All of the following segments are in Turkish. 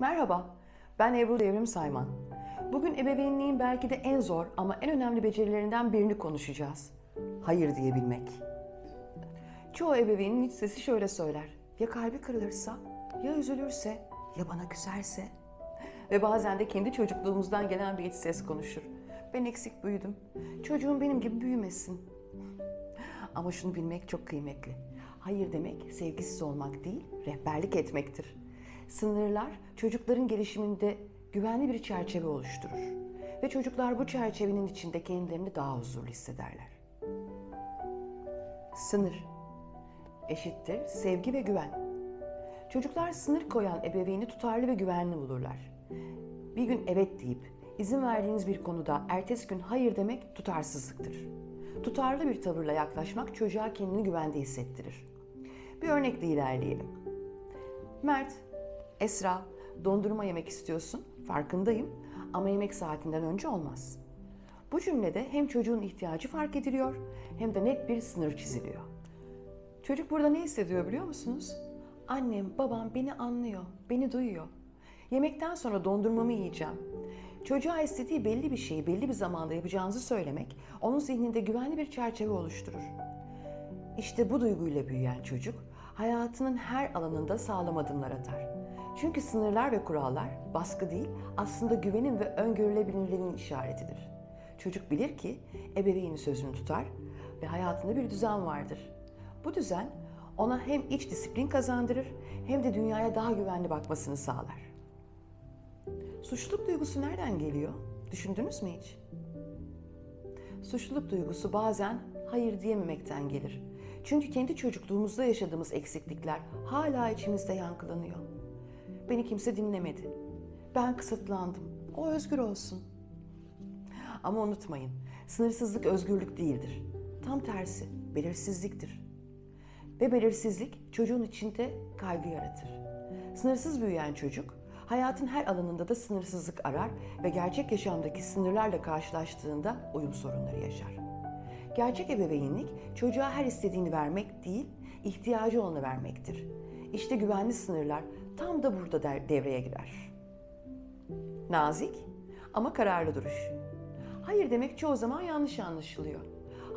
Merhaba, ben Ebru Devrim Sayman. Bugün ebeveynliğin belki de en zor ama en önemli becerilerinden birini konuşacağız. Hayır diyebilmek. Çoğu ebeveynin iç sesi şöyle söyler. Ya kalbi kırılırsa, ya üzülürse, ya bana küserse. Ve bazen de kendi çocukluğumuzdan gelen bir iç ses konuşur. Ben eksik büyüdüm. Çocuğum benim gibi büyümesin. Ama şunu bilmek çok kıymetli. Hayır demek sevgisiz olmak değil, rehberlik etmektir. Sınırlar çocukların gelişiminde güvenli bir çerçeve oluşturur. Ve çocuklar bu çerçevenin içinde kendilerini daha huzurlu hissederler. Sınır eşittir sevgi ve güven. Çocuklar sınır koyan ebeveyni tutarlı ve güvenli bulurlar. Bir gün evet deyip izin verdiğiniz bir konuda ertesi gün hayır demek tutarsızlıktır. Tutarlı bir tavırla yaklaşmak çocuğa kendini güvende hissettirir. Bir örnekle ilerleyelim. Mert, Esra, dondurma yemek istiyorsun, farkındayım ama yemek saatinden önce olmaz. Bu cümlede hem çocuğun ihtiyacı fark ediliyor hem de net bir sınır çiziliyor. Çocuk burada ne hissediyor biliyor musunuz? Annem, babam beni anlıyor, beni duyuyor. Yemekten sonra dondurmamı yiyeceğim. Çocuğa istediği belli bir şeyi belli bir zamanda yapacağınızı söylemek onun zihninde güvenli bir çerçeve oluşturur. İşte bu duyguyla büyüyen çocuk hayatının her alanında sağlam adımlar atar. Çünkü sınırlar ve kurallar baskı değil aslında güvenin ve öngörülebilirliğinin işaretidir. Çocuk bilir ki ebeveyni sözünü tutar ve hayatında bir düzen vardır. Bu düzen ona hem iç disiplin kazandırır hem de dünyaya daha güvenli bakmasını sağlar. Suçluluk duygusu nereden geliyor? Düşündünüz mü hiç? Suçluluk duygusu bazen hayır diyememekten gelir. Çünkü kendi çocukluğumuzda yaşadığımız eksiklikler hala içimizde yankılanıyor. Beni kimse dinlemedi. Ben kısıtlandım. O özgür olsun. Ama unutmayın, sınırsızlık özgürlük değildir. Tam tersi, belirsizliktir. Ve belirsizlik çocuğun içinde kaygı yaratır. Sınırsız büyüyen çocuk, hayatın her alanında da sınırsızlık arar ve gerçek yaşamdaki sınırlarla karşılaştığında uyum sorunları yaşar. Gerçek ebeveynlik çocuğa her istediğini vermek değil, ihtiyacı olanı vermektir. İşte güvenli sınırlar tam da burada devreye girer. Nazik ama kararlı duruş. Hayır demek çoğu zaman yanlış anlaşılıyor.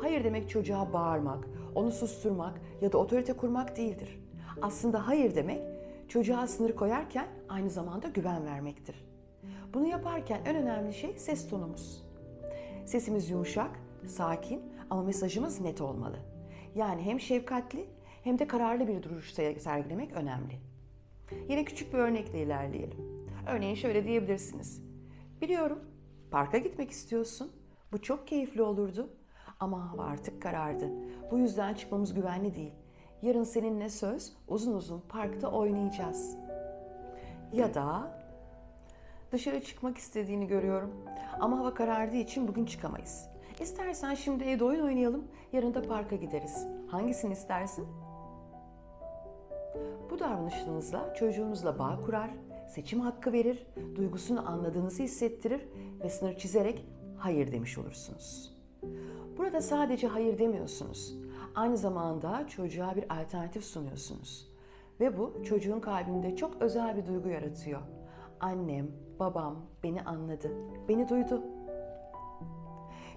Hayır demek çocuğa bağırmak, onu susturmak ya da otorite kurmak değildir. Aslında hayır demek çocuğa sınır koyarken aynı zamanda güven vermektir. Bunu yaparken en önemli şey ses tonumuz. Sesimiz yumuşak, sakin ama mesajımız net olmalı. Yani hem şefkatli hem de kararlı bir duruş sergilemek önemli. Yine küçük bir örnekle ilerleyelim. Örneğin şöyle diyebilirsiniz. Biliyorum, parka gitmek istiyorsun. Bu çok keyifli olurdu. Ama hava artık karardı. Bu yüzden çıkmamız güvenli değil. Yarın seninle söz uzun uzun parkta oynayacağız. Ya da dışarı çıkmak istediğini görüyorum. Ama hava karardığı için bugün çıkamayız. İstersen şimdi evde oyun oynayalım, yarın da parka gideriz. Hangisini istersin? Bu davranışınızla çocuğunuzla bağ kurar, seçim hakkı verir, duygusunu anladığınızı hissettirir ve sınır çizerek hayır demiş olursunuz. Burada sadece hayır demiyorsunuz. Aynı zamanda çocuğa bir alternatif sunuyorsunuz. Ve bu çocuğun kalbinde çok özel bir duygu yaratıyor. Annem, babam beni anladı, beni duydu.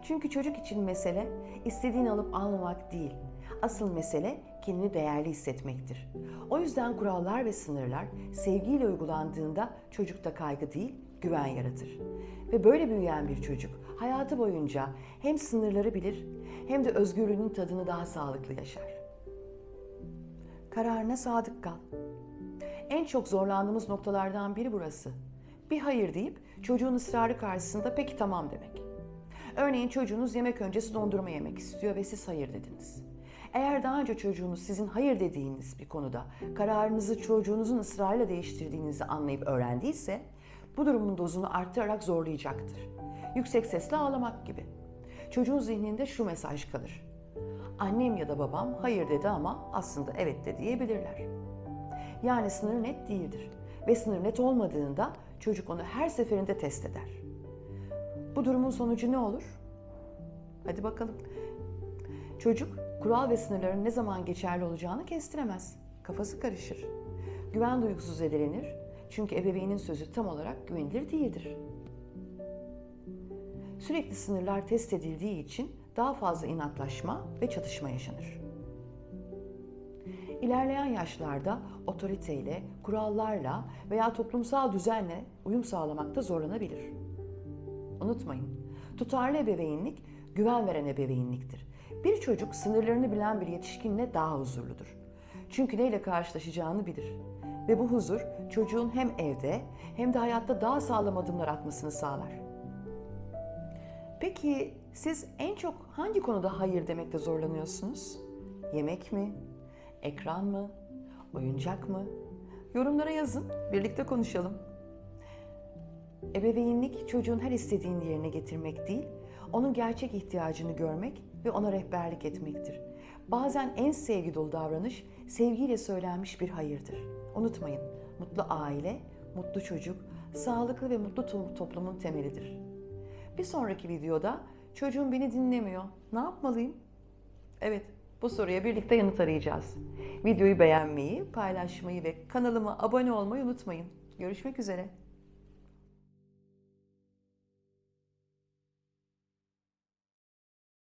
Çünkü çocuk için mesele istediğini alıp almamak değil. Asıl mesele kendini değerli hissetmektir. O yüzden kurallar ve sınırlar sevgiyle uygulandığında çocukta kaygı değil, güven yaratır. Ve böyle büyüyen bir çocuk hayatı boyunca hem sınırları bilir hem de özgürlüğünün tadını daha sağlıklı yaşar. Kararına sadık kal. En çok zorlandığımız noktalardan biri burası. Bir hayır deyip çocuğun ısrarı karşısında peki tamam demek. Örneğin çocuğunuz yemek öncesi dondurma yemek istiyor ve siz hayır dediniz. Eğer daha önce çocuğunuz sizin hayır dediğiniz bir konuda kararınızı çocuğunuzun ısrarıyla değiştirdiğinizi anlayıp öğrendiyse bu durumun dozunu arttırarak zorlayacaktır. Yüksek sesle ağlamak gibi. Çocuğun zihninde şu mesaj kalır. Annem ya da babam hayır dedi ama aslında evet de diyebilirler. Yani sınır net değildir ve sınır net olmadığında çocuk onu her seferinde test eder. Bu durumun sonucu ne olur? Hadi bakalım. Çocuk kural ve sınırların ne zaman geçerli olacağını kestiremez. Kafası karışır. Güven duygusu zedelenir Çünkü ebeveynin sözü tam olarak güvenilir değildir. Sürekli sınırlar test edildiği için daha fazla inatlaşma ve çatışma yaşanır. İlerleyen yaşlarda otoriteyle, kurallarla veya toplumsal düzenle uyum sağlamakta zorlanabilir. Unutmayın, tutarlı ebeveynlik güven veren ebeveynliktir. Bir çocuk sınırlarını bilen bir yetişkinle daha huzurludur. Çünkü neyle karşılaşacağını bilir. Ve bu huzur çocuğun hem evde hem de hayatta daha sağlam adımlar atmasını sağlar. Peki siz en çok hangi konuda hayır demekte zorlanıyorsunuz? Yemek mi? Ekran mı? Oyuncak mı? Yorumlara yazın, birlikte konuşalım. Ebeveynlik çocuğun her istediğini yerine getirmek değil, onun gerçek ihtiyacını görmek ve ona rehberlik etmektir. Bazen en sevgi dolu davranış sevgiyle söylenmiş bir hayırdır. Unutmayın, mutlu aile, mutlu çocuk, sağlıklı ve mutlu to- toplumun temelidir. Bir sonraki videoda çocuğum beni dinlemiyor. Ne yapmalıyım? Evet, bu soruya birlikte yanıt arayacağız. Videoyu beğenmeyi, paylaşmayı ve kanalıma abone olmayı unutmayın. Görüşmek üzere.